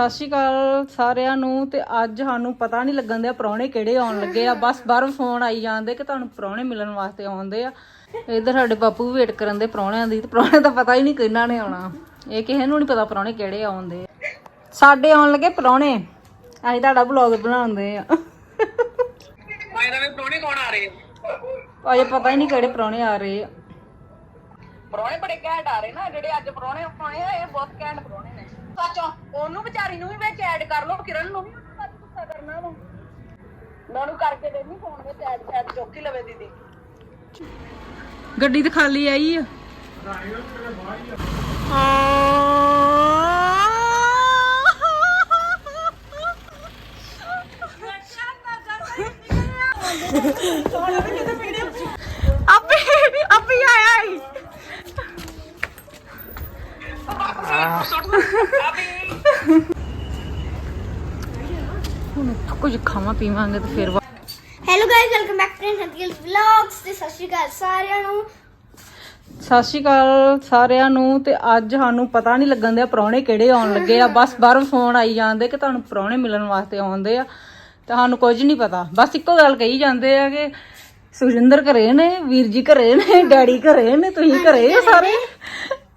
ਸਤਿ ਸ਼੍ਰੀ ਅਕਾਲ ਸਾਰਿਆਂ ਨੂੰ ਤੇ ਅੱਜ ਸਾਨੂੰ ਪਤਾ ਨਹੀਂ ਲੱਗਣ ਦਿਆ ਪ੍ਰਾਹੁਣੇ ਕਿਹੜੇ ਆਉਣ ਲੱਗੇ ਆ। ਬਸ ਬਾਹਰੋਂ ਫੋਨ ਆਈ ਜਾਂਦੇ ਕਿ ਤੁਹਾਨੂੰ ਪ੍ਰਾਹੁਣੇ ਮਿਲਣ ਵਾਸਤੇ ਆਉਂਦੇ ਆ। ਇਧਰ ਸਾਡੇ ਬਾਪੂ ਵੇਟ ਕਰਨ ਦੇ ਪ੍ਰਾਹੁਣਿਆਂ ਦੀ ਤੇ ਪ੍ਰਾਹੁਣੇ ਦਾ ਪਤਾ ਹੀ ਨਹੀਂ ਕਿੰਨਾ ਨੇ ਆਉਣਾ। ਇਹ ਕਿਸੇ ਨੂੰ ਨਹੀਂ ਪਤਾ ਪ੍ਰਾਹੁਣੇ ਕਿਹੜੇ ਆਉਂਦੇ ਆ। ਸਾਡੇ ਆਉਣ ਲੱਗੇ ਪ੍ਰਾਹੁਣੇ। ਅਸੀਂ ਤੁਹਾਡਾ ਵਲੌਗ ਬਣਾਉਂਦੇ ਆ। ਮੈਂ ਨਵੇਂ ਪ੍ਰਾਹੁਣੇ ਕੌਣ ਆ ਰਹੇ ਆ? ਅਜੇ ਪਤਾ ਹੀ ਨਹੀਂ ਕਿਹੜੇ ਪ੍ਰਾਹੁਣੇ ਆ ਰਹੇ ਆ। ਪ੍ਰਾਹੁਣੇ ਬੜੇ ਘੈਂਟ ਆ ਰਹੇ ਨਾ ਜਿਹੜੇ ਅੱਜ ਪ੍ਰਾਹੁਣੇ ਆਏ ਆ ਇਹ ਬਹੁਤ ਘੈਂਟ ਪ੍ਰਾਹੁਣੇ ਨੇ। ਸੱਚੋ ਉਹਨੂੰ ਵਿਚਾਰੀ ਨੂੰ ਵੀ ਵਿੱਚ ਐਡ ਕਰ ਲਓ ਕਿਰਨ ਨੂੰ ਵੀ ਉਹਨੂੰ ਬਾਅਦ ਗੁੱਸਾ ਕਰਨਾ ਉਹਨੂੰ ਮੈਂ ਉਹਨੂੰ ਕਰਕੇ ਦੇਣੀ ਫੋਨ ਵਿੱਚ ਐਡ ਐਡ ਚੁੱਕ ਹੀ ਲਵੇ ਦੀਦੀ। ਗੱਡੀ ਤੇ ਖਾਲੀ ਆਈ ਆ। ਆਪੇ ਆਪੇ ਆਇਆ ਈ ਹੁਣ ਕੁਝ ਖਾਵਾਂ ਪੀਵਾਂਗੇ ਤੇ ਫਿਰ ਵਾ- hello guys welcome back to Santil vlogs ਤੇ ਸਤਿ ਸ਼੍ਰੀ ਅਕਾਲ ਸਾਰਿਆਂ ਨੂੰ। ਸਤਿ ਸ਼੍ਰੀ ਅਕਾਲ ਸਾਰਿਆਂ ਨੂੰ ਤੇ ਅੱਜ ਸਾਨੂੰ ਪਤਾ ਨਹੀਂ ਲੱਗਣ ਦਿਆ ਪ੍ਰਾਹੁਣੇ ਕਿਹੜੇ ਆਉਣ ਲੱਗੇ ਆ। ਬਸ ਬਾਹਰੋਂ ਫੋਨ ਆਈ ਜਾਂਦੇ ਕਿ ਤੁਹਾਨੂੰ ਪ੍ਰਾਹੁਣੇ ਮਿਲਣ ਵਾਸਤੇ ਆਉਂਦੇ ਆ। ਤੇ ਸਾਨੂੰ ਕੁਝ ਨਹੀਂ ਪਤਾ। ਬਸ ਇੱਕੋ ਗੱਲ ਕਹੀ ਜਾਂਦੇ ਆ ਕਿ ਸੁਖਜਿੰਦਰ ਘਰੇ ਨੇ ਵੀਰ ਜੀ ਘਰੇ ਨੇ ਡੈਡੀ ਘਰੇ ਨੇ ਤੁਸੀਂ ਘਰੇ ਸਾਰੇ?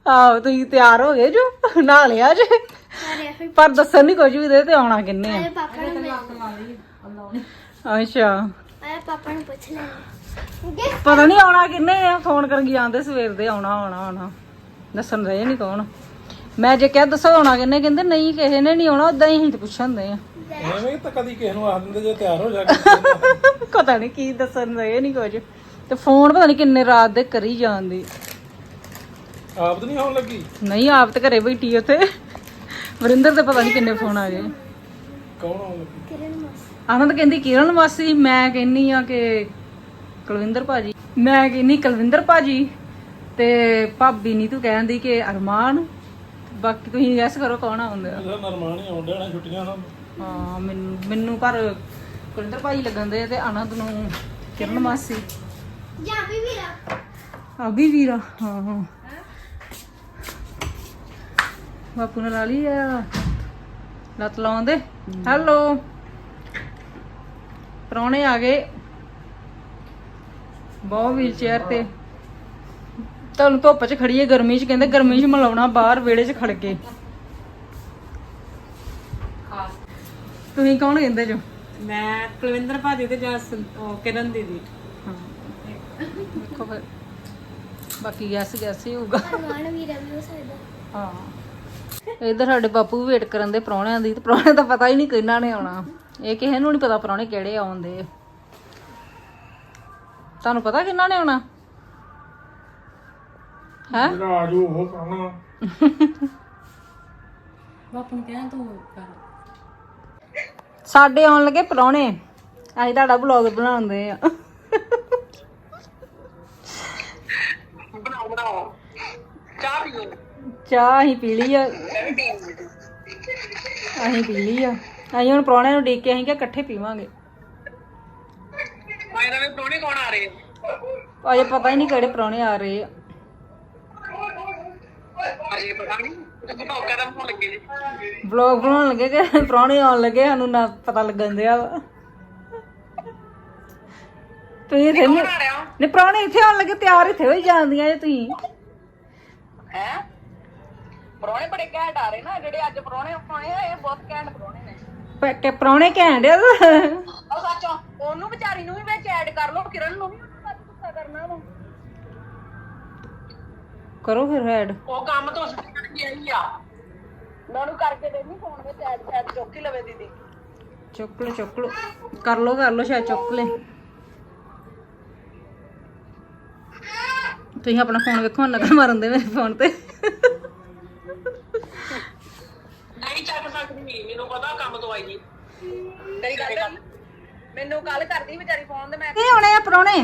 ਆਹੋ ਤੁਸੀਂ ਤਿਆਰ ਹੋ ਗਏ ਜੋ? ਨਹਾ ਲਿਆ ਜੇ। ਪਰ ਦੱਸਣ ਨਹੀਂ ਕੁਝ ਵੀ ਦੇ ਤੇ ਆਉਣਾ ਕਿੰਨੇ ਆ। ਪਾਪਾ ਨੂੰ ਮਿਲ ਅੱਛਾ। ਮੇਰੇ ਪਾਪਾ ਨੂੰ ਪੁੱਛ ਲੈਣਾ ਪਤਾ ਨਹੀਂ ਆਉਣਾ ਕਿੰਨੇ ਆ। ਫੋਨ ਕਰਨ ਜਾਂਦੇ ਸਵੇਰ ਦੇ ਆਉਣਾ ਆਉਣਾ ਆਉਣਾ। ਦੱਸਣ ਰਹੇ ਨਹੀਂ ਕੌਣ। ਮੈਂ ਜੇ ਕਿਹਾ ਦੱਸੋ ਆਉਣਾ ਕਿੰਨੇ ਕਹਿੰਦੇ ਨਹੀਂ ਕਿਸੇ ਨੇ ਨਹੀਂ ਆਉਣਾ ਉਦਾਂ ਹੀ ਅਸੀਂ ਤੇ ਪੁੱਛਣ ਦੇ ਆ। ਐਵੇਂ ਤਾਂ ਕਦੀ ਕਿਸੇ ਨੂੰ ਆਖ ਦਿੰਦੇ ਜੇ ਤਿਆਰ ਹੋ ਜਾ ਕੇ। ਪਤਾ ਨਹੀਂ ਕੀ ਦੱਸਣ ਰਹੇ ਨਹੀਂ ਕੁਝ ਤੇ ਫੋਨ ਪਤਾ ਨਹੀਂ ਕਿੰਨੇ ਰਾਤ ਦੇ ਕਰੀ ਜਾਂਦੀ। ਆਪ ਤਾਂ ਨਹੀਂ ਆਉਣ ਲੱਗੀ? ਨਹੀਂ ਆਪ ਤੇ ਘਰੇ ਬੈਠੀ ਉੱਥੇ। ਵਰਿੰਦਰ ਤੇ ਪਤਾ ਨਹੀਂ ਕਿੰਨੇ ਫੋਨ ਆ ਗਏ। ਕੌਣ ਆਉਣ ਲੱਗੀ? ਕਿਰਨ ਮਾਸ। ਆਨੰਦ ਕਹਿੰਦੀ ਕਿਰਨ ਮਾਸੀ ਮੈਂ ਕਹਿੰਨੀ ਆ ਕਿ ਕੁਲਵਿੰਦਰ ਭਾਜੀ। ਮੈਂ ਕਹਿੰਨੀ ਕੁਲਵਿੰਦਰ ਭਾਜੀ ਤੇ ਭਾਬੀ ਨਹੀਂ ਤੂੰ ਕਹਿੰਦੀ ਕਿ ਅਰਮਾਨ। ਬਾਕੀ ਤੁਸੀਂ ਗੈਸ ਕਰੋ ਕੌਣ ਆਉਂਦਾ। ਇਹਦਾ ਨਰਮਾਨ ਹੀ ਆਉਣ ਡਿਆ ਛੁੱਟੀਆਂ ਨਾਲ। ਹਾਂ ਮੈਨੂੰ ਮੈਨੂੰ ਪਰ ਕੁਲਵਿੰਦਰ ਭਾਜੀ ਲੱਗਣ ਦੇ ਤੇ ਆਨੰਦ ਨੂੰ ਕਿਰਨ ਮਾਸੀ। ਜਾਂ ਵੀ ਵੀਰਾ। ਅਭੀ ਵੀਰਾ ਹਾਂ ਹਾਂ। ਬਾਪੂ ਨੇ ਲਾ ਲਈ ਆ। ਲੱਤ ਲਾਉਂਦੇ ਹੈਲੋ ਪ੍ਰਾਹੁਣੇ ਆ ਗਏ। ਬਹੁਤ ਵੀਲ ਚੇਅਰ ਤੇ। ਤੁਹਾਨੂੰ ਧੁੱਪ 'ਚ ਖੜੀਏ ਗਰਮੀ 'ਚ ਕਹਿੰਦੇ ਗਰਮੀ 'ਚ ਮਲਾਉਣਾ ਬਾਹਰ ਵਿਹੜੇ 'ਚ ਖੜ ਕੇ। ਤੁਸੀਂ ਕੌਣ ਕਹਿੰਦੇ ਜੋ? ਮੈਂ ਕੁਲਵਿੰਦਰ ਭਾਜੀ ਤੇ ਜਸ ਉਹ ਕਿਰਨ ਦੀਦੀ। ਹਾਂ। ਦੇਖੋ ਫਿਰ। ਬਾਕੀ ਗੈਸ ਗੈਸ ਹੀ ਹੋਊਗਾ। ਅਰਮਾਨ ਵੀਰਾ ਵੀ ਹੋ ਸਕਦਾ। ਹਾਂ। ਇਧਰ ਸਾਡੇ ਬਾਪੂ ਵੇਟ ਕਰਨ ਦੇ ਪ੍ਰਾਹੁਣਿਆਂ ਦੀ ਤੇ ਪ੍ਰਾਹੁਣੇ ਦਾ ਪਤਾ ਹੀ ਨਹੀਂ ਕਿੰਨਾ ਨੇ ਆਉਣਾ। ਇਹ ਕਿਸੇ ਨੂੰ ਨਹੀਂ ਪਤਾ ਪ੍ਰਾਹੁਣੇ ਕਿਹੜੇ ਆਉਂਦੇ ਤੁਹਾਨੂੰ ਪਤਾ ਕਿੰਨਾ ਨੇ ਆਉਣਾ? ਹੈ? ਜਿਹੜਾ ਆਜੂ ਉਹ ਕਰਨਾ। ਬਾਪੂ ਨੂੰ ਕਹਿ ਤੂੰ ਕਰ। ਸਾਡੇ ਆਉਣ ਲੱਗੇ ਪ੍ਰਾਹੁਣੇ। ਅਸੀਂ ਤੁਹਾਡਾ ਵਲੌਗ ਬਣਾਉਂਦੇ ਆ। ਬਣਾਓ ਬਣਾਓ। ਚਾਹ ਪੀਓ। ਚਾਹ ਅਸੀਂ ਪੀ ਲਈ ਆ। ਅਸੀਂ ਪੀ ਲਈ ਆ। ਅਸੀਂ ਹੁਣ ਪ੍ਰਾਹੁਣਿਆਂ ਨੂੰ ਡੀਕ ਕੇ ਅਸੀਂ ਕਿ ਇਕੱਠੇ ਪੀਵਾਂਗੇ। ਮੈਂ ਨਵੇਂ ਪ੍ਰਾਹੁਣੇ ਕੌਣ ਆ ਰਹੇ ਆ? ਅਜੇ ਪਤਾ ਹੀ ਨਹੀਂ ਕਿਹੜੇ ਪ੍ਰਾਹੁਣੇ ਆ ਰਹੇ ਆ। ਅਜੇ ਪਤਾ ਨਹੀਂ। ਤੁਸੀਂ ਮੌਕਾ ਤਾਂ ਹੋਣ ਲੱਗੇ ਜੀ। ਵਲੌਗ ਬਣਾਉਣ ਲੱਗੇ ਕਿ ਪ੍ਰਾਹੁਣੇ ਆਉਣ ਲੱਗੇ ਸਾਨੂੰ ਨਾ ਪਤਾ ਲੱਗਣ ਦਿਆ ਵਾ। ਤੁਸੀਂ ਇੱਥੇ ਨਹੀਂ ਕੌਣ ਆ ਰਿਹਾ? ਨੇ ਪ੍ਰਾਹੁਣੇ ਇੱਥੇ ਆਉਣ ਲੱਗੇ ਤਿਆਰ ਇੱਥੇ ਹੋਈ ਜਾਂਦੀਆਂ ਜੇ ਤੁਸੀਂ। ਹੈ? ਪ੍ਰਾਹੁਣੇ ਬੜੇ ਘੈਂਟ ਆ ਰਹੇ ਨਾ ਜਿਹੜੇ ਅੱਜ ਪ੍ਰਾਹੁਣੇ ਆਏ ਆ ਇਹ ਬਹੁਤ ਘੈਂਟ ਪ੍ਰਾਹੁਣੇ ਨੇ। ਪ- ਕਿ ਪ੍ਰਾਹੁਣੇ ਘੈਂਟ ਆ ਉਹ ਸੱਚੋ ਉਹਨੂੰ ਵਿਚਾਰੀ ਨੂੰ ਵੀ ਵਿੱਚ ਐਡ ਕਰ ਲਓ ਕਿਰਨ ਨੂੰ ਵੀ ਉਹਨੂੰ ਬਾਅਦ ਗੁੱਸਾ ਕਰਨਾ ਉਹਨੂੰ ਕਰੋ ਫਿਰ ਹੈਡ ਉਹ ਕੰਮ ਤੋਂ ਸਿੱਖਣ ਗਈ ਆ। ਮੈਂ ਉਹਨੂੰ ਕਰਕੇ ਦੇਣੀ ਫੋਨ ਵਿੱਚ ਐਡ ਐਡ ਚੁੱਕ ਹੀ ਲਵੇ ਦੀਦੀ। ਚੁੱਕ ਲੋ ਚੁੱਕ ਲੋ ਕਰ ਲੋ ਕਰ ਲੋ ਸ਼ਾਇਦ ਚੁੱਕ ਲੈ। ਤੁਸੀਂ ਆਪਣਾ ਫੋਨ ਵੇਖੋ ਨਕਲ ਮਾਰਨ ਦੇ ਮੇਰੇ ਫੋਨ ਤੇ ਨਹੀਂ ਮੈਨੂੰ ਪਤਾ ਕੰਮ ਤੋਂ ਆਈ ਜੀ ਤੇਰੀ ਗੱਲ ਮੈਨੂੰ ਕੱਲ ਕਰਦੀ ਵਿਚਾਰੀ ਫੋਨ ਤੇ ਮੈਂ ਕੀ ਆਉਣੇ ਆ ਪ੍ਰਾਹੁਣੇ?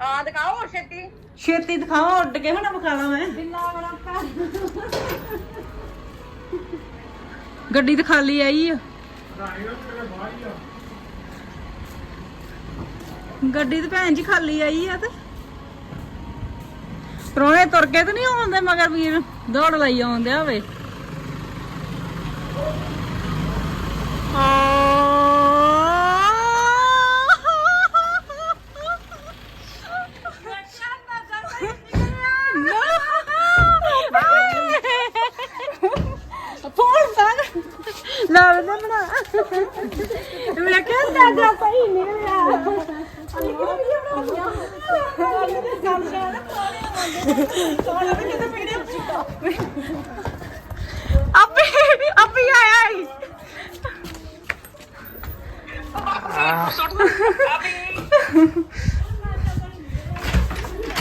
ਹਾਂ ਦਿਖਾਓ ਹੋਰ ਛੇਤੀ। ਛੇਤੀ ਦਿਖਾਓ ਉੱਡ ਕੇ ਹੁਣ ਵਿਖਾਣਾ ਮੈਂ। ਗੱਡੀ ਤੇ ਖਾਲੀ ਆਈ ਆ। ਗੱਡੀ ਤੇ ਭੈਣ ਜੀ ਖਾਲੀ ਆਈ ਆ ਤੇ। ਪ੍ਰਾਹੁਣੇ ਤੁਰ ਕੇ ਤੇ ਨਹੀਂ ਆਉਂਦੇ ਮਗਰ ਵੀਰ ਦੌੜ ਲਈ ਆਉਂਦੇ ਹੋਵੇ Oh.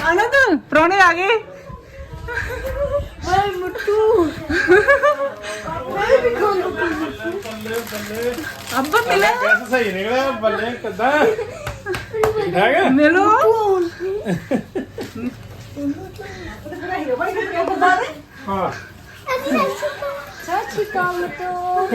ਆਨੰਦ ਪ੍ਰਾਣੇ ਆ ਗਏ। ਹਾਏ ਮੁੱਟੂ। ਅੱਬਾ ਮਿਲੇ। ਬਸ ਸਹੀ ਨਿਕਲਿਆ? ਬੱਲੇ ਕਿੱਦਾਂ? ਠੀਕ ਠਾਕ ਹੈ? ਮਿਲੋ। ਹਾਂ। ਸੱਚੀ ਕੰਮ ਤੋਂ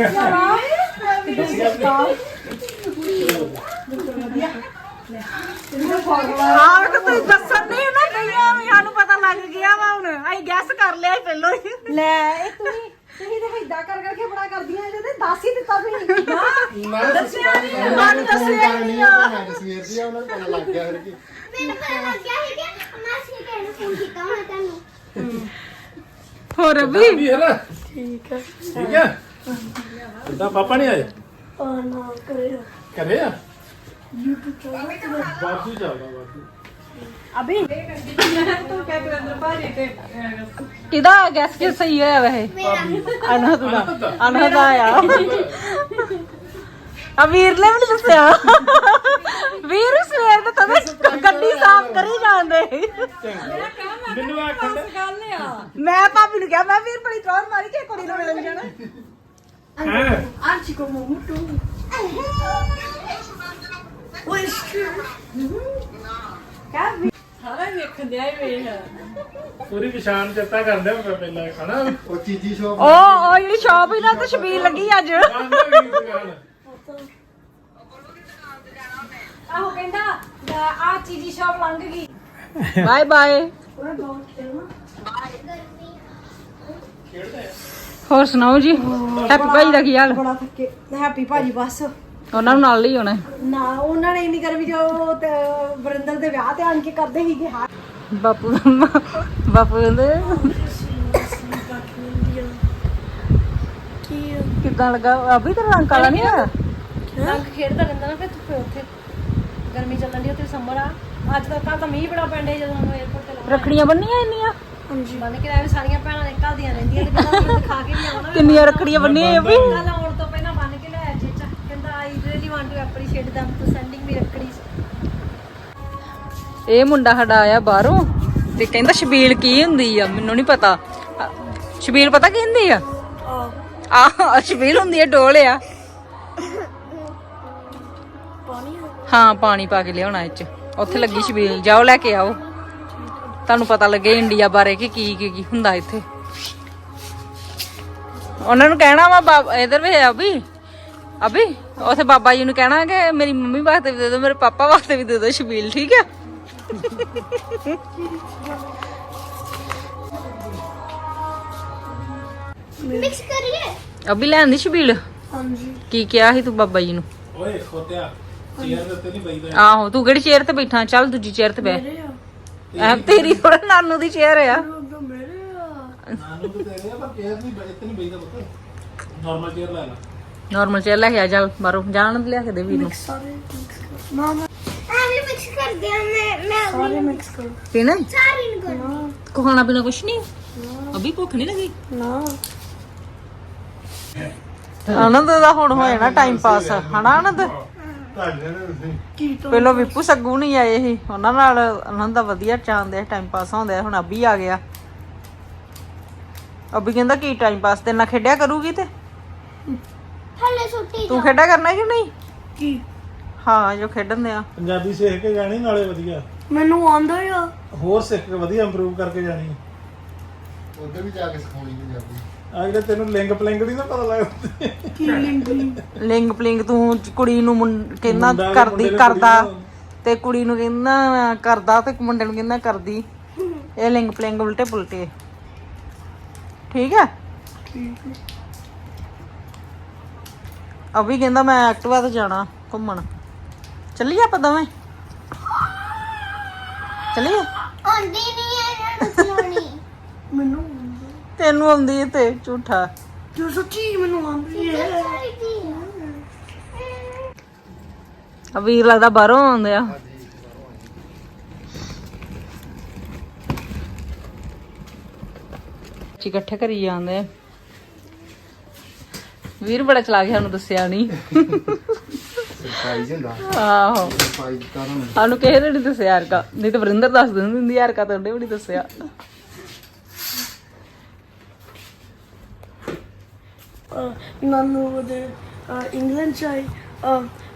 ਹਾਂ ਤਾਂ ਤੁਸੀਂ ਦੱਸਣ ਨਹੀਂ ਨਾ ਗਈਆਂ ਵੀ ਸਾਨੂੰ ਪਤਾ ਲੱਗ ਗਿਆ ਵਾ ਹੁਣ। ਅਸੀਂ ਗੈਸ ਕਰ ਲਿਆ ਸੀ ਪਹਿਲਾਂ ਹੀ। ਲੈ ਇਹ ਤੁਸੀਂ ਤੁਸੀਂ ਤੇ ਏਦਾਂ ਕਰ ਕਰਕੇ ਬੜਾ ਕਰਦੀਆਂ ਇਹਦੇ ਤੇ ਦੱਸ ਹੀ ਦਿੱਤਾ ਤੁਸੀਂ ਨਾ। ਦੱਸਿਆ ਸਾਨੂੰ ਦੱਸਿਆ ਹੀ ਨਹੀਂ ਆ। ਮੈਨੂੰ ਪਤਾ ਲੱਗ ਗਿਆ ਸੀ ਕਿ ਮੈਂ ਸੀ ਕਿ ਫੋਨ ਕੀਤਾ ਹੋਣਾ ਤੁਹਾਨੂੰ। ਹੋਰ ਵੀ? ਵੀ ਹੈ ਨਾ? ਠੀਕ ਹੈ ਠੀਕ ਹੈ। ਕਿੱਦਾਂ ਪਾਪਾ ਨਹੀਂ ਆਏ? ਆ? ਕਰੇ ਆ ਬਾਜੂ ਚੱਲਦਾ ਬਾਜੂ ਤੂੰ ਕਹਿ ਦਵਿੰਦਰ ਭਾਜੀ ਤੇ ਕਿਹਦਾ ਗੈਸ ਕਿ ਸਹੀ ਹੋਇਆ ਵੈਸੇ? ਅਨਹਦ ਦਾ। ਅਨਹਦ ਆਇਆ। ਆ ਵੀਰ ਨੇ ਵੀ ਨੀ ਦੱਸਿਆ। ਵੀਰ ਸਵੇਰ ਦੇ ਤਵੇ ਗੱਡੀ ਸਾਫ਼ ਕਰੀ ਜਾਂਦੇ। ਮੈਨੂੰ ਆਖਣ ਦੇ ਗੱਲ ਆ ਮੈਂ ਭਾਬੀ ਨੂੰ ਕਿਹਾ ਮੈਂ ਵੀਰ ਬੜੀ ਟੌਰ ਮਾਰੀ ਕਿ ਕੁੜੀ ਨੂੰ ਮਿਲਣ ਜਾਣਾ? ਹੈ? ਸਾਰਾ ਵੇਖਣ ਦਿਆ ਹੀ ਵੇਖ। ਪੂਰੀ ਪਛਾਣ ਚੇਤਾ ਕਰਦੇ ਮੈਂ ਪਹਿਲਾਂ ਹਨਾ? ਉਹ ਚੀਜੀ ਸ਼ੋਪ ਉਹ ਉਹ ਜਿਹੜੀ ਸ਼ਾਪ ਹੀ ਨਾ ਤੇ ਛਬੀਲ ਲੱਗੀ ਅੱਜ। ਬੰਦ ਹੋ ਗਈ ਦੁਕਾਨ ਆਹੋ ਕਹਿੰਦਾ ਆ ਚੀਜ਼ੀ ਸ਼ਾਪ ਲੰਘ ਗਈ। ਬਾਏ ਬਾਏ ਹੋਰ ਸੁਣਾਓ ਜੀ? ਹੈਪੀ ਭਾਈ ਦਾ ਕੀ ਹਾਲ? ਬੜਾ ਥੱਕੇ। ਹੈਪੀ ਭਾਜੀ ਬਸ। ਉਹਨਾਂ ਨੂੰ ਨਾਲ ਹੀ। ਹੋਣਾ ਨਾ ਉਹਨਾਂ ਨੇ ਇੰਨੀ ਗਰਮੀ ਜੋ ਤੇ ਵਰਿੰਦਰ ਦੇ ਵਿਆਹ ਤੇ ਆਣ ਕੇ ਕਰਦੇ ਸੀਗੇ। ਹਾਂ ਬਾਪੂ ਬਾਪੂ ਕਹਿੰਦੇ ਕਿੱਦਾਂ ਲੱਗਾ? ਅਭੀ ਤਾਂ ਰੰਗ ਕਾਲਾ ਨਹੀਂ ਆ ਰੰਗ ਖੇਡਦਾ ਰਹਿੰਦਾ ਨਾ ਫਿਰ ਧੁੱਪੇ ਉੱਥੇ। ਗਰਮੀ ਚੱਲਣ ਦੀ ਉੱਥੇ ਸੰਮਰ ਆ। ਅੱਜ ਤਾਂ ਕੱਲ ਤਾਂ ਮੀਂਹ ਬੜਾ ਪੈਂਦਾ ਜਦੋਂ ਮੈਂ 에어ਪੋਰਟ ਤੇ ਲੱਗਾ। ਰੱਖੜੀਆਂ ਬੰਨੀਆਂ ਇੰਨੀਆਂ? ਬੰਨ ਕੇ ਆਏ ਸਾਰੀਆਂ ਭੈਣਾਂ ਨਿਕਲਦੀਆਂ ਰਹਿੰਦੀਆਂ ਤੇ ਕਹਿੰਦਾ ਖਾ ਕੇ ਵੀ ਆਉਣਾ। ਕਿੰਨੀਆਂ ਰੱਖੜੀਆਂ ਬੰਨੀਆਂ ਅਭੀ ਕੱਲ ਆਉਣ ਤੋਂ ਪਹਿਲਾਂ ਬੰਨ ਕੇ ਲਿਆਇਆ ਚੇਚਾ ਕਹਿੰਦਾ I really want to appreciate them for sending me rakhris ਇਹ ਮੁੰਡਾ ਸਾਡਾ ਆਇਆ ਬਾਹਰੋਂ ਤੇ ਕਹਿੰਦਾ ਸ਼ਬੀਲ ਕੀ ਹੁੰਦੀ ਆ ਮੈਨੂੰ ਨਹੀਂ ਪਤਾ। ਅ, ਸ਼ਬੀਲ ਪਤਾ ਕੀ ਹੁੰਦੀ ਆ? ਆਹ। ਸ਼ਬੀਲ ਹੁੰਦੀ ਆ ਡੋਲ ਆ। ਹਾਂ ਪਾਣੀ ਪਾ ਕੇ ਲਿਆਉਣਾ ਇਹ ਚ। ਉੱਥੇ ਲੱਗੀ ਸ਼ਬੀਲ। ਜਾਓ ਲੈ ਕੇ ਆਓ। ਤੁਹਾਨੂੰ ਪਤਾ ਲੱਗੇ ਇੰਡੀਆ ਬਾਰੇ ਕਿ ਕੀ ਕੀ ਹੁੰਦਾ ਇੱਥੇ। ਉਹਨਾਂ ਨੂੰ ਕਹਿਣਾ ਵਾ ਇਧਰ ਵੇ। ਅਭੀ ਅਭੀ ਉਥੇ ਬਾਬਾ ਜੀ ਨੂੰ ਕਹਿਣਾ ਕਿ ਮੇਰੀ ਮੰਮੀ ਵਾਸਤੇ ਵੀ ਦੇ ਦਿਓ ਮੇਰੇ ਪਾਪਾ ਵਾਸਤੇ ਵੀ ਦੇ ਦਿਓ ਸ਼ਬੀਲ ਠੀਕ ਹੈ ਮਿਕਸ ਕਰੀਏ? ਅਭੀ ਲੈਣ ਦੀ ਸ਼ਬੀਲ ਹਾਂਜੀ। ਕੀ ਕਿਹਾ ਸੀ ਤੂੰ ਬਾਬਾ ਜੀ ਨੂੰ? ਓਏ ਖੋਤਿਆ ਚੇਅਰ ਉੱਤੇ ਨਹੀਂ ਬਈਦਾ ਆਹੋ ਤੂੰ ਕਿਹੜੀ ਚੇਅਰ ਤੇ ਬੈਠਾ? ਚੱਲ ਦੂਜੀ ਚੇਅਰ ਤੇ ਬਹਿ। ਐ ਤੇਰੀ ਥੋੜਾ ਨਾਨੂ ਦੀ ਚੇਅਰ ਆ। ਨਾਨੂ ਤੇ ਤੇਰੇ ਆ ਪਰ ਚੇਅਰ ਨਹੀਂ ਇੱਥੇ ਨਹੀਂ ਬਈਦਾ ਪੁੱਤ। ਨਾਰਮਲ ਚੇਅਰ ਲੈ ਲੈ। ਨਾਰਮਲ ਚੇਅਰ ਲੈ ਕੇ ਆ ਚੱਲ ਬਾਹਰੋਂ। ਜਾਣ ਲਿਆ ਕੇ ਦੇ ਵੀਰ ਨੂੰ। ਆ ਵੀ ਮਿਕਸ ਕਰਦੇ ਆ ਮੈਂ ਮੈਂ ਸਾਰੇ ਮਿਕਸ ਕਰ ਪੀਣਾ ਸਾਰੇ ਨੂੰ। ਕਰੋ ਖਾਣਾ ਪੀਣਾ ਕੁਛ ਨਹੀਂ? ਅਭੀ ਭੁੱਖ ਨਹੀਂ ਲੱਗੀ? ਨਾ। ਆਨੰਦ ਦਾ ਹੁਣ ਹੋ ਜਾਣਾ ਟਾਈਮ ਪਾਸ ਹਨਾ ਆਨੰਦ? ਤੁਹਾਡੇ ਨੇ ਪਹਿਲਾਂ ਵਿਪੂ ਸੱਗੂ ਨਹੀਂ ਆਏ ਸੀ। ਉਹਨਾਂ ਨਾਲ ਆਨੰਦ ਦਾ ਵਧੀਆ ਚਾਹੁੰਦੇ ਟਾਈਮ ਪਾਸ ਹੁੰਦਾ ਹੁਣ ਅਭੀ ਆ ਗਿਆ। ਅਭੀ ਕਹਿੰਦਾ ਕੀ ਟਾਈਮ ਪਾਸ ਤੇ ਨਾ ਖੇਡਿਆ ਕਰੂਗੀ ਤੇ? ਥੱਲੇ ਸੁੱਟੀ ਤੂੰ ਖੇਡਿਆ ਕਰਨਾ ਕਿ ਨਹੀਂ? ਕੀ? ਹਾਂ ਜੋ ਖੇਡਣ ਦੇ ਆ। ਪੰਜਾਬੀ ਸਿੱਖ ਕੇ ਜਾਣੀ ਨਾਲੇ ਵਧੀਆ। ਮੈਨੂੰ ਆਉਂਦਾ ਆ। ਹੋਰ ਸਿੱਖ ਕੇ ਵਧੀਆ ਇੰਪਰੂਵ ਕਰਕੇ ਜਾਣੀ। ਉੱਧਰ ਵੀ ਜਾ ਕੇ ਸਿਖਾਉਣੀ ਪੰਜਾਬੀ। ਆ ਜਿਹੜੇ ਤੈਨੂੰ ਲਿੰਗ ਪਲਿੰਗ ਦੀ ਨਾ ਪਤਾ ਲੱਗਦਾ। ਲਿੰਗ ਪਲਿੰਗ? ਤੂੰ ਕੁੜੀ ਨੂੰ ਮੁੰ- ਕਹਿੰਦਾ ਕਰਦੀ ਮੁੰਡੇ ਨੂੰ ਕਰਦਾ। ਕੁੜੀ ਨੂੰ। ਤੇ ਕੁੜੀ ਨੂੰ ਕਹਿੰਦਾ ਕਰਦਾ ਤੇ ਮੁੰਡੇ ਨੂੰ ਕਹਿੰਦਾ ਕਰਦੀ। ਇਹ ਲਿੰਗ ਪਲਿੰਗ ਉਲਟੇ ਪੁਲਟੇ ਠੀਕ ਹੈ। ਅਭੀ ਕਹਿੰਦਾ ਮੈਂ ਐਕਟਿਵਾ ਤੇ ਜਾਣਾ ਘੁੰਮਣ। ਚੱਲੀਏ ਆਪਾਂ ਦੋਵੇਂ? ਚੱਲੀਏ? ਆਉਂਦੀ ਨਹੀਂ ਹੈ ਇਹਨਾਂ ਨੂੰ ਚਲਾਉਣੀ ਤੈਨੂੰ ਆਉਂਦੀ ਏ ਤੇ ਝੂਠਾ। ਜੋ ਸੱਚੀ ਮੈਨੂੰ ਆਉਂਦੀ ਹੈ। ਵੀਰ ਲੱਗਦਾ ਬਾਹਰੋਂ ਆਉਂਦੇ ਆ। ਇਕੱਠੇ ਕਰੀ ਜਾਂਦੇ ਆ। ਵੀਰ ਬੜਾ ਚਲਾ ਗਿਆ ਸਾਨੂੰ ਦੱਸਿਆ ਨਹੀਂ ਸਰਪ੍ਰਾਈਜ਼ ਹੁੰਦਾ। ਆਹੋ। ਸਰਪ੍ਰਾਈਜ਼ ਕਰਨ ਸਾਨੂੰ ਕਿਸੇ ਨੇ ਨਹੀਂ ਦੱਸਿਆ ਯਾਰ ਕਾ ਨਹੀਂ ਤਾਂ ਵਰਿੰਦਰ ਦੱਸ ਦਿੰਦੀ ਹੁੰਦੀ ਯਾਰ ਕਾ ਤੁਹਾਡੇ ਵੀ ਨਹੀਂ ਦੱਸਿਆ। ਨਾਨੂ ਉਹਦੇ ਇੰਗਲੈਂਡ ਚ ਆਈ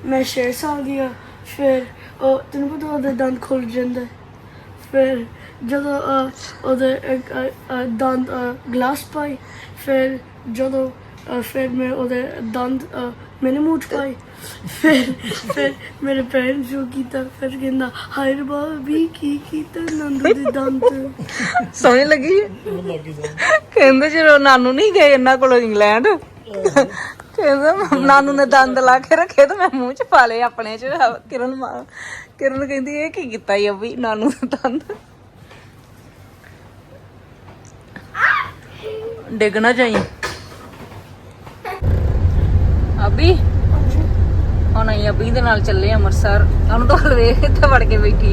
ਮੈਂ ਛੇ ਸਾਲ ਦੀ ਆ ਫਿਰ ਉਹ ਤੈਨੂੰ ਪਤਾ ਉਹਦੇ ਦੰਦ ਖੁੱਲ ਜਾਂਦੇ। ਫਿਰ ਜਦੋਂ ਉਹਦੇ ਦੰਦ ਗਲਾਸ ਪਾਈ ਫਿਰ ਜਦੋਂ ਫਿਰ ਮੈਂ ਉਹਦੇ ਦੰਦ ਅਹ, ਮੂੰਹ ਚ ਪਾਈ ਫਿਰ ਫਿਰ ਮੇਰੇ ਪੇਰੈਂਟਸ ਜੋ ਕੀਤਾ ਫਿਰ ਕਹਿੰਦਾ ਹਾਏ ਰੱਬਾ ਵੀ ਕੀ ਕੀਤਾ ਨੰਦੂ ਦੇ ਦੰਦ? ਸੋਹਣੀ ਲੱਗੀ ਕਹਿੰਦੇ ਜਦੋਂ ਨਾਨੂ ਨਹੀਂ ਗਏ ਇਹਨਾਂ ਕੋਲ ਇੰਗਲੈਂਡ ਕਹਿੰਦਾ ਨਾਨੂ ਨੇ ਦੰਦ ਲਾ ਕੇ ਰੱਖੇ ਤੇ ਮੈਂ ਮੂੰਹ ਚ ਪਾ ਲਏ ਆਪਣੇ ਚ। ਕਿਰਨ ਮਾਂ ਕਿਰਨ ਕਹਿੰਦੀ ਇਹ ਕੀ ਕੀਤਾ ਈ ਅਭੀ ਨਾਨੂ ਦੇ ਦੰਦ? ਡਿੱਗਣਾ ਚਾਹੀ ਅਭੀ? ਹੁਣ ਅਸੀਂ ਅਭੀ ਦੇ ਨਾਲ ਚੱਲੇ ਅੰਮ੍ਰਿਤਸਰ। ਉਹਨੂੰ ਤਾਂ ਹਲਵੇ ਇੱਥੇ ਵੜ ਕੇ ਬੈਠੀ।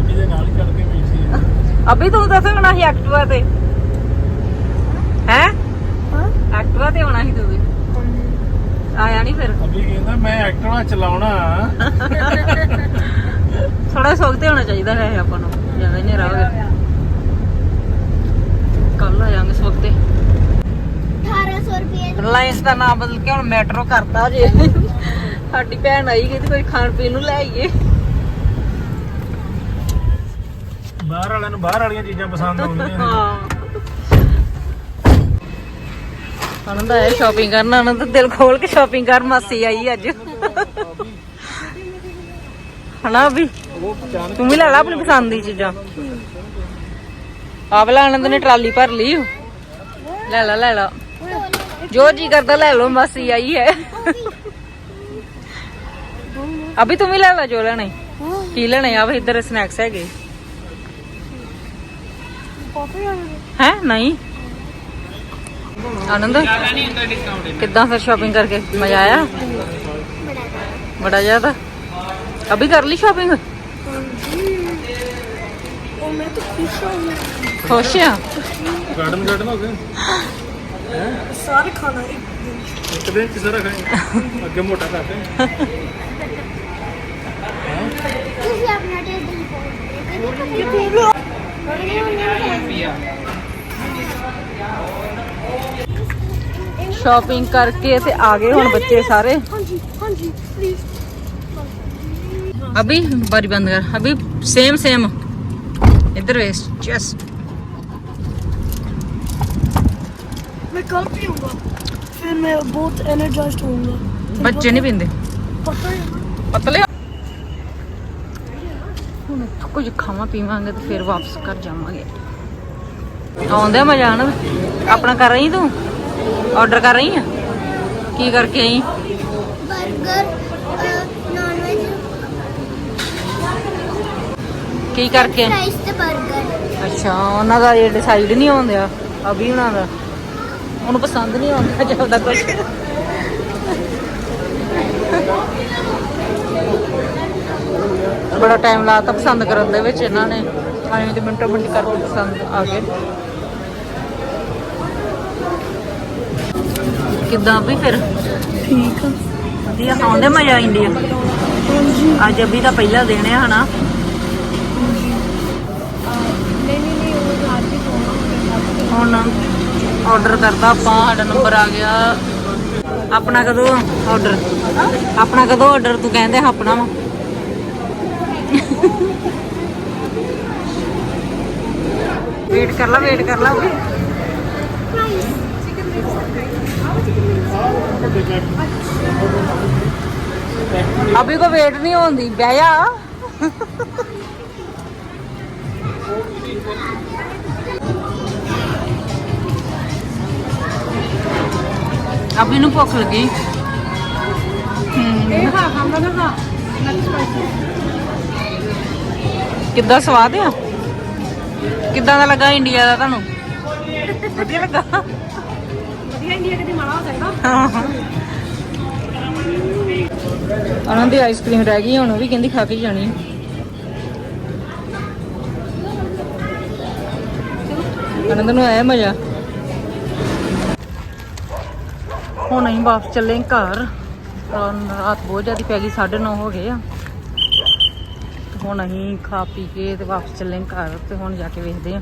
ਅਭੀ ਦੇ ਨਾਲ ਹੀ ਚੜ ਕੇ ਬੈਠੀ ਹੈ ਅਭੀ ਤੂੰ ਦੱਸ ਹੋਣਾ ਸੀ ਐਕਟਿਵਾ ਤੇ? ਹੈ? ਐਕਟਿਵਾ ਤੇ ਹੋਣਾ ਸੀ ਤੂੰ ਵੀ। ਆਇਆ ਨਹੀਂ ਫਿਰ? ਅਭੀ ਕਹਿੰਦਾ ਮੈਂ ਐਕਟਿਵਾ ਚਲਾਉਣਾ ਥੋੜਾ ਸੁੱਖ ਤੇ ਹੋਣਾ ਚਾਹੀਦਾ ਹੈ ਆਪਾਂ ਨੂੰ। ਜ਼ਿਆਦਾ ਨਹੀਂ ਰਹਾਂਗੇ ਕੱਲ ਆ ਜਾਾਂਗੇ ਸੁੱਖ ਤੇ। 1800 ਰੁਪਏ ਰਿਲਾਇੰਸ ਦਾ। ਨਾਮ ਬਦਲ ਕੇ ਹੁਣ ਮੈਟਰੋ ਕਰਤਾ ਜੇ ਸਾਡੀ ਭੈਣ ਆਈ ਕਹਿੰਦੀ ਕੋਈ ਖਾਣ ਪੀਣ ਨੂੰ ਲੈ ਆਈਏ। ਬਾਹਰ ਵਾਲਿਆਂ ਨੂੰ ਬਾਹਰ ਵਾਲੀਆਂ ਚੀਜ਼ਾਂ ਪਸੰਦ ਆਉਂਦੀਆਂ ਹਾਂ। ਆਨੰਦ ਆਇਆ ਸ਼ਾਪਿੰਗ ਕਰਨ ਆਨੰਦ ਦਿਲ ਖੋਲ ਕੇ ਸ਼ਾਪਿੰਗ ਕਰ ਮਾਸੀ ਆਈ ਅੱਜ। ਹਨਾ ਵੀ? ਤੂੰ ਵੀ ਲੈ ਲੈ ਆਪਣੀ ਪਸੰਦ ਦੀ ਚੀਜ਼ਾਂ। ਆਹ ਵਾਲਾ ਆਨੰਦ ਨੇ ਟਰਾਲੀ ਭਰ ਲਈ। ਲੈ ਲੈ ਲੈ ਲੈ। ਜੋ ਜੀ ਕਰਦਾ ਲੈ ਲਓ ਮਾਸੀ ਆਈ ਹੈ। ਅਭੀ ਤੂੰ ਵੀ ਲੈ ਲੈ ਜੋ ਲੈਣਾ। ਈ। ਕੀ ਲੈਣਾ? ਆ ਵੇ ਇੱਧਰ ਸਨੈਕਸ ਹੈਗੇ। ਹੈ? ਨਹੀਂ। ਆਨੰਦ ਕਿੱਦਾਂ ਫਿਰ ਸ਼ਾਪਿੰਗ ਕਰਕੇ? ਮਜ਼ਾ ਆਇਆ? ਬੜਾ ਜ਼ਿਆਦਾ। ਅਭੀ ਕਰ ਲਈ ਸ਼ਾਪਿੰਗ ਉਹ ਮੈਂ ਤਾਂ ਖੁਸ਼ ਹੋ ਗਿਆ ਖੁਸ਼ ਆ। ਗਾਰਡਨ ਗਾਰਡਨ ਹੋ ਗਏ। ਸਾਰੇ ਖਾਣਾ ਇੱਕ ਦਿਨ ਇੱਕ ਦਿਨ ਚ ਸਾਰਾ ਖਾਏ ਅੱਗੇ ਮੋਟਾ ਕਰਦੇ ਤੁਸੀਂ ਆਪਣਾ ਟੇਬਲ ਰਿਪੋਰਟ ਸ਼ਾਪਿੰਗ ਕਰਕੇ ਤੇ ਆ ਗਏ ਹੁਣ ਬੱਚੇ ਸਾਰੇ ਹਾਂਜੀ ਹਾਂਜੀ ਪਲੀਜ਼ ਅਭੀ ਬਾਰੀ ਬੰਦ ਕਰ ਅਭੀ ਸੇਮ ਸੇਮ ਇੱਧਰ ਵੇਸ ਜਸ ਮੈਂ ਕੱਲ ਪੀਊਂਗਾ ਫਿਰ ਮੈਂ ਬਹੁਤ ਐਨਰਜਾਈਜ਼ਡ ਹੋਊਂਗਾ। ਬੱਚੇ ਨਹੀਂ ਪੀਂਦੇ। ਪਤਲੇ ਹੁਣ ਇੱਥੋਂ ਕੁਝ ਖਾਵਾਂ ਪੀਵਾਂਗੇ ਤੇ ਫਿਰ ਵਾਪਸ ਘਰ ਜਾਵਾਂਗੇ। ਆਉਂਦਾ ਮਜ਼ਾ ਆਣਾ ਆਪਣਾ ਕਰ ਰਹੀ ਤੂੰ? ਆਰਡਰ ਕਰ ਰਹੀ ਆ? ਕੀ ਕਰਕੇ ਆਈ? 버ਗਰ ਕੀ ਕਰਕੇ? ਅੱਛਾ ਉਹਨਾਂ ਦਾ ਇਹ ਡਿਸਾਈਡ ਨਹੀਂ ਹੁੰਦਿਆ ਅਭੀ ਉਹਨਾਂ ਦਾ। ਉਹਨੂੰ ਪਸੰਦ ਨਹੀਂ ਆਉਂਦਾ ਜਾਂਦਾ ਕੁਝ ਬੜਾ ਟਾਈਮ ਲਾਤਾ ਪਸੰਦ ਕਰਨ ਦੇ ਵਿੱਚ ਇਹਨਾਂ ਨੇ। ਐਵੇਂ ਤੇ ਮਿੰਟੋ ਮਿੰਟ ਕਰਕੇ ਪਸੰਦ ਆ ਗਏ। ਕਿਦਾਂ ਵੀ ਫਿਰ? ਠੀਕ ਵਧੀਆ ਆਉਂਦੇ ਮਜ਼ਾ ਆਉਂਦੀ ਆ। ਅੱਜ ਅਭੀ ਦਾ ਪਹਿਲਾ ਦਿਨ ਆ ਹਨਾ? ਹੁਣ ਆਰਡਰ ਕਰਤਾ, ਆਪਾਂ ਸਾਡਾ ਨੰਬਰ ਆ ਗਿਆ। ਆਪਣਾ ਕਦੋਂ ਆਰਡਰ ਆਪਣਾ ਕਦੋਂ ਆਰਡਰ ਤੂੰ ਕਹਿੰਦੇ ਆਪਣਾ ਵਾ। ਵੇਟ ਕਰ ਲਾ ਵੇਟ ਕਰ ਲਾ ਓਕੇ ਅਭੀ ਕੋ ਵੇਟ ਨਹੀਂ ਹੁੰਦੀ, ਬਹਿ ਜਾ। ਅਭੀ ਨੂੰ ਭੁੱਖ ਲੱਗੀ। ਇਹ ਖਾ ਖਾਂਦਾ ਨਾ ਖਾ। ਕਿੱਦਾਂ ਸਵਾਦ ਆ? ਕਿੱਦਾਂ ਦਾ ਲੱਗਾ ਇੰਡੀਆ ਦਾ ਤੁਹਾਨੂੰ? ਵਧੀਆ ਲੱਗਾ। ਵਧੀਆ ਇੰਡੀਆ ਕਦੇ ਮਾੜਾ ਹੋ ਸਕਦਾ। ਹਾਂ। ਹਾਂ ਉਹਨਾਂ ਦੀ ਆਈਸਕ੍ਰੀਮ ਰਹਿ ਗਈ ਹੁਣ ਉਹ ਵੀ ਕਹਿੰਦੀ ਖਾ ਕੇ ਜਾਣੀ। ਆਨੰਦ ਨੂੰ ਆਇਆ ਮਜ਼ਾ? ਹੁਣ ਅਸੀਂ ਵਾਪਸ ਚੱਲੇ ਘਰ। ਰਾਤ ਬਹੁਤ ਜ਼ਿਆਦਾ ਪੈ ਗਈ 9:30 ਹੋ ਗਏ ਆ। ਹੁਣ ਅਸੀਂ ਖਾ ਪੀ ਕੇ ਤੇ ਵਾਪਸ ਚੱਲੇ ਘਰ ਤੇ ਹੁਣ ਜਾ ਕੇ ਵੇਖਦੇ ਆ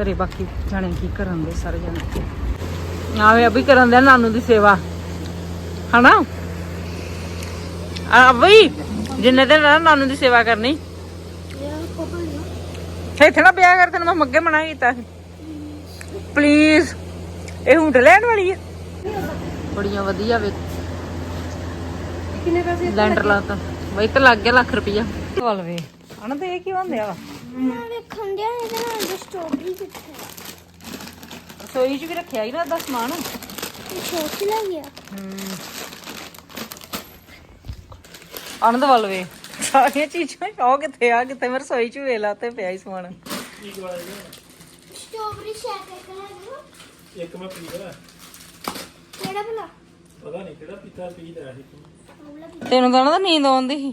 ਘਰੇ ਬਾਕੀ ਜਾਣੇ ਕੀ ਕਰਨ ਦੇ ਸਾਰੇ ਜਾਣੇ। ਆਵੇ ਅਭੀ ਕਰਨ ਦੇ ਨਾਨੂ ਦੀ ਸੇਵਾ। ਹਨਾ? ਆ ਬਈ ਜਿੰਨੇ ਦਿਨ ਰਹਿਣਾ ਨਾਨੂ ਦੀ ਸੇਵਾ ਕਰਨੀ। ਇੱਥੇ ਨਾ ਵਿਆਹ ਕਰ ਤੈਨੂੰ ਮੈਂ ਮੱਗੇ ਮਨਾ ਕੀਤਾ ਪਲੀਜ਼ ਇਹ ਹੁੰਡ ਲੈਣ ਵਾਲੀ ਹੈ ਬੜੀਆਂ ਵਧੀਆ ਵੇ। ਕਿੰਨੇ ਪੈਸੇ ਲੈਂਡਰ ਲਾਤਾ। ਬਈ ਤੇ ਲੱਗ ਗਿਆ ਲੱਖ ਰੁਪਈਆ। ਚੱਲ ਵੇ। ਅਣ ਤੇ ਇਹ ਕੀ ਹੁੰਦਿਆ ਵਾ ਮੈਂ ਵੇਖਣ ਡਿਆ ਇਹਦੇ ਨਾਲ ਸਟ੍ਰਾਬੇਰੀ ਕਿੱਥੇ ਰਸੋਈ 'ਚ ਵੀ ਰੱਖਿਆ ਹੀ ਨਾ ਅੱਧਾ ਸਮਾਨ? ਇਹ ਛੋਟ ਲੈ ਗਿਆ ਆਨੰਦ ਵੱਲ ਵੇ। ਸਾਰੀਆਂ ਚੀਜ਼ਾਂ ਉਹ ਕਿੱਥੇ ਆ? ਕਿੱਥੇ ਮੈਂ ਰਸੋਈ 'ਚ ਵੇਲਾ ਤੇ ਪਿਆ ਹੀ ਸਮਾਨ। ਸਟ੍ਰਾਬੇਰੀ ਸ਼ੇਕ ਇੱਕ ਮੈਂ ਪੀ ਲਿਆ। ਕਿਹੜਾ ਭਲਾ ਪਤਾ ਨਹੀਂ ਕਿਹੜਾ ਪੀਤਾ ਪੀ ਲਿਆ ਸੀ ਤੂੰ। ਤੈਨੂੰ ਤਾਂ ਨਾ ਨੀਂਦ ਆਉਂਦੀ ਸੀ।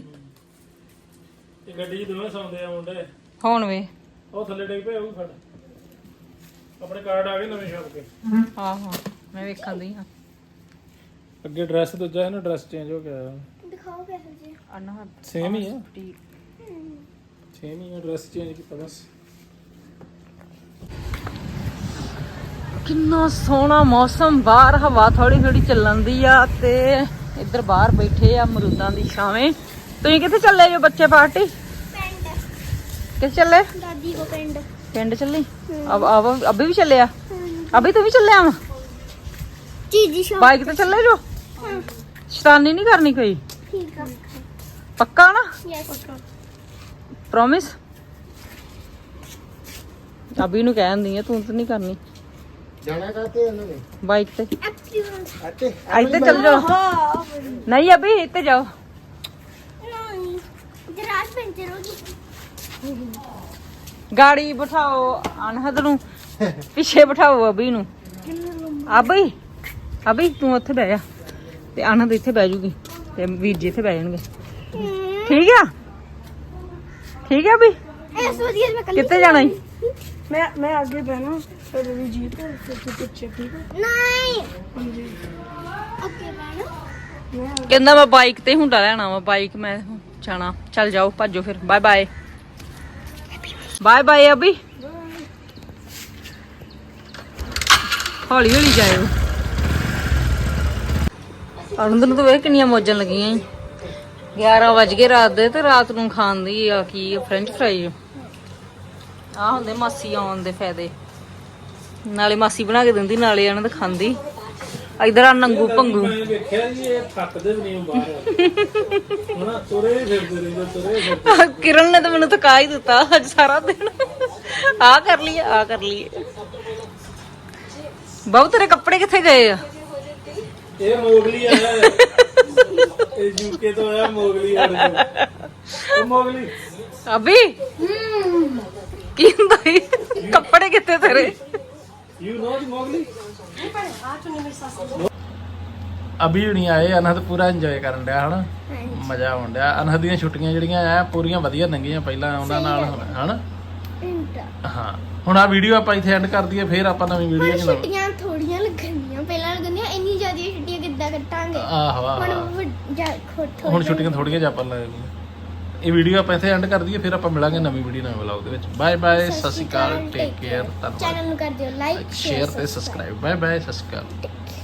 ਇਹ ਗੱਡੀ 'ਚ ਦੋਵੇਂ ਸੌਂਦੇ ਆ ਮੁੰਡੇ। ਹੁਣ ਵੇ। ਉਹ ਥੱਲੇ ਡਿੱਗ ਪਿਆ ਉਹ ਫੜ। ਆਪਣੇ ਕਾਰਡ ਆ ਗਏ ਨਵੇਂ ਛਾਪ ਕੇ ਆਹੋ ਮੈਂ ਵੇਖਣ ਦੀ ਹਾਂ। ਅੱਗੇ ਡਰੈਸ ਦੂਜਾ ਹੈ ਨਾ ਡਰੈਸ ਚੇਂਜ ਹੋ ਗਿਆ। ਦਿਖਾਓ ਕਿਹੋ ਜਿਹੇ ਅਨਹਦ ਸੇਮ ਹੀ ਆ। ਸੇਮ ਹੀ ਆ ਡਰੈਸ ਚੇਂਜ ਕੀਤਾ ਬਸ। ਕਿੰਨਾ ਸੋਹਣਾ ਮੌਸਮ ਬਾਹਰ ਹਵਾ ਥੋੜੀ ਥੋੜੀ ਚੱਲਣ ਦੀ ਆ ਤੇ ਇੱਧਰ ਬਾਹਰ ਬੈਠੇ ਆ ਅਮਰੂਦਾਂ ਦੀ ਛਾਵੇਂ। ਤੁਸੀਂ ਕਿੱਥੇ ਚੱਲੇ ਜੋ ਬੱਚੇ ਪਾਰਟੀ? ਪਿੰਡ। ਕਿੱਥੇ ਚੱਲੇ? ਦਾਦੀ ਕੋ ਪਿੰਡ। ਪਿੰਡ ਚੱਲੀ? ਅਬ ਅਬ ਅਭੀ ਵੀ ਚੱਲਿਆ ਅਭੀ ਤੂੰ ਵੀ ਚੱਲਿਆ ਵਾ? ਚੀਜੀ ਸ਼ਾਪ ਬਾਈਕ ਤੇ। ਚੱਲੇ ਜੋ? ਸ਼ੈਤਾਨੀ ਨਹੀਂ ਕਰਨੀ ਕੋਈ? ਠੀਕ ਆ। ਪੱਕਾ ਨਾ? ਯੈਸ ਪ੍ਰੋਮਿਸ ਅਭੀ ਨੂੰ ਕਹਿੰਦੀ ਆ ਤੂੰ ਤਾਂ ਨਹੀਂ ਕਰਨੀ। ਜਾਣਾ ਕਾਤੇ ਉਹਨਾਂ ਨੇ? ਬਾਈਕ ਤੇ। ਇੱਥੇ ਚੱਲ। ਜਾਓ ਨਹੀਂ ਅਭੀ ਇੱਥੇ ਜਾਓ। ਗਾੜੀ ਬਿਠਾਓ ਅਨਹਦ ਨੂੰ ਪਿੱਛੇ ਬਿਠਾਓ ਅਭੀ ਨੂੰ। ਅਭੀ ਅਭੀ ਤੂੰ ਉੱਥੇ ਬਹਿ ਜਾ। ਤੇ ਅਨਹਦ ਇੱਥੇ ਬਹਿ ਜੂਗੀ ਤੇ ਵੀਰ ਜੀ ਇੱਥੇ ਬਹਿ ਜਾਣਗੇ। ਠੀਕ ਆ? ਠੀਕ ਆ ਅਭੀ? ਇਸ ਵਧੀਆ ਮੈਂ ਕੱਲੀ ਕਿੱਥੇ ਜਾਣਾ ਮੈਂ ਮੈਂ ਅੱਗੇ ਬਹਿਣਾ। ਫਿਰ ਰਵੀ ਜੀ ਤੇ ਫਿਰ ਤੂੰ ਪਿੱਛੇ ਠੀਕ ਹੈ ਨਹੀਂ। ਓਕੇ ਮੈਡਮ ਕਹਿੰਦਾ ਮੈਂ ਬਾਈਕ ਤੇ ਹੁੰਡਾ ਲੈਣਾ ਵਾ ਬਾਈਕ ਮੈਂ ਜਾਣਾ। ਚੱਲ ਜਾਓ ਭੱਜੋ ਫਿਰ। Bye bye. ਬਾਏ ਬਾਏ ਅਭੀ। ਹੌਲੀ ਹੌਲੀ ਜਾਇਓ। ਆਨੰਦ ਨੂੰ ਤਾਂ ਵੇਖ ਕਿੰਨੀਆਂ ਮੌਜਾਂ ਲੱਗੀਆਂ ਈ। 11 ਵਜ ਗਏ ਰਾਤ ਦੇ ਤੇ ਰਾਤ ਨੂੰ ਖਾਣ ਦੀ ਆ ਕੀ ਫ੍ਰੈਂਚ ਫਰਾਈ ਆ। ਹੁੰਦੇ ਮਾਸੀ ਆਉਣ ਦੇ ਫਾਇਦੇ। ਨਾਲੇ ਮਾਸੀ ਬਣਾ ਕੇ ਦਿੰਦੀ ਨਾਲੇ ਆਨੰਦ ਖਾਂਦੀ। ਇਧਰ ਆ ਨੰਗੂ ਭੰਗੂ। ਮੈਂ ਵੇਖਿਆ ਜੀ ਇਹ ਥੱਕਦੇ ਵੀ ਨਹੀਂ ਬਾਹਰ। ਹਣਾ ਤੁਰੇ ਹੀ ਫਿਰਦੇ ਰਹਿੰਦੇ ਤੁਰੇ ਹੀ ਫਿਰਦੇ ਕਿਰਨ ਨੇ ਤਾਂ ਮੈਨੂੰ ਥਕਾ ਹੀ ਦਿੱਤਾ ਅੱਜ ਸਾਰਾ ਦਿਨ। ਆ ਕਰ ਲਈ ਆ ਕਰ ਲਈ ਬਾਬੂ ਤੇਰੇ ਕੱਪੜੇ ਕਿੱਥੇ ਗਏ ਆ? ਇਹ ਮੋਗਲੀ ਆਇਆ। ਇਹ ਯੂਕੇ ਤੋਂ ਆਇਆ ਮੋਗਲੀ ਆ ਉਹ ਮੋਗਲੀ। ਅਬੀ ਕੀ ਹੁੰਦਾ? ਕੱਪੜੇ ਕਿੱਥੇ ਤੇਰੇ ਯੂ ਨੋ ਦੀ ਮੋਗਲੀ ਅਭੀ ਹੁਣੀ ਆਏ ਅਨਹਦ ਪੂਰਾ ਇੰਜੋਏ ਕਰਨ ਡਿਆ ਹਨਾ? ਮਜ਼ਾ ਆਉਣ ਡਿਆ। ਅਨਹਦ ਦੀਆਂ ਛੁੱਟੀਆਂ ਜਿਹੜੀਆਂ ਆ ਪੂਰੀਆਂ ਵਧੀਆ ਲੰਘੀਆਂ ਪਹਿਲਾਂ ਉਹਨਾਂ ਨਾਲ ਹਨਾ? ਹਾਂ। ਹੁਣ ਆ ਵੀਡੀਓ ਆਪਾਂ ਇੱਥੇ ਐਂਡ ਕਰ ਦਈਏ ਫਿਰ ਆਪਾਂ ਨਵੀਂ ਵੀਡੀਓ ਚ ਛੁੱਟੀਆਂ ਥੋੜੀਆਂ ਲੱਗਣੀਆਂ ਪਹਿਲਾਂ ਲੱਗਣੀਆਂ ਇੰਨੀ ਜ਼ਿਆਦਾ ਛੁੱਟੀਆਂ ਕਿੱਦਾਂ ਕੱਟਾਂਗੇ ਆਹੋ ਆਹੋ ਹੁਣ ਛੁੱਟੀਆਂ ਥੋੜੀਆਂ ਜਿਹਾ ਆਪਾਂ ਲੱਗਦੀਆਂ ਇਹ ਵੀਡੀਓ ਆਪਾਂ ਇੱਥੇ ਐਂਡ ਕਰ ਦਈਏ ਫਿਰ ਆਪਾਂ ਮਿਲਾਂਗੇ ਨਵੀਂ ਵੀਡੀਓ ਨਵੇਂ ਵਲੌਗ ਦੇ ਵਿੱਚ। ਬਾਏ ਬਾਏ ਸਤਿ ਸ਼੍ਰੀ ਅਕਾਲ ਟੇਕ ਕੇਅਰ ਧੰਨਵਾਦ। ਚੈਨਲ ਨੂੰ ਕਰ ਦਿਓ ਲਾਈਕ ਸ਼ੇਅਰ ਤੇ ਸਬਸਕ੍ਰਾਈਬ ਬਾਏ ਬਾਏ ਸਤਿ ਸ਼੍ਰੀ ਅਕਾਲ।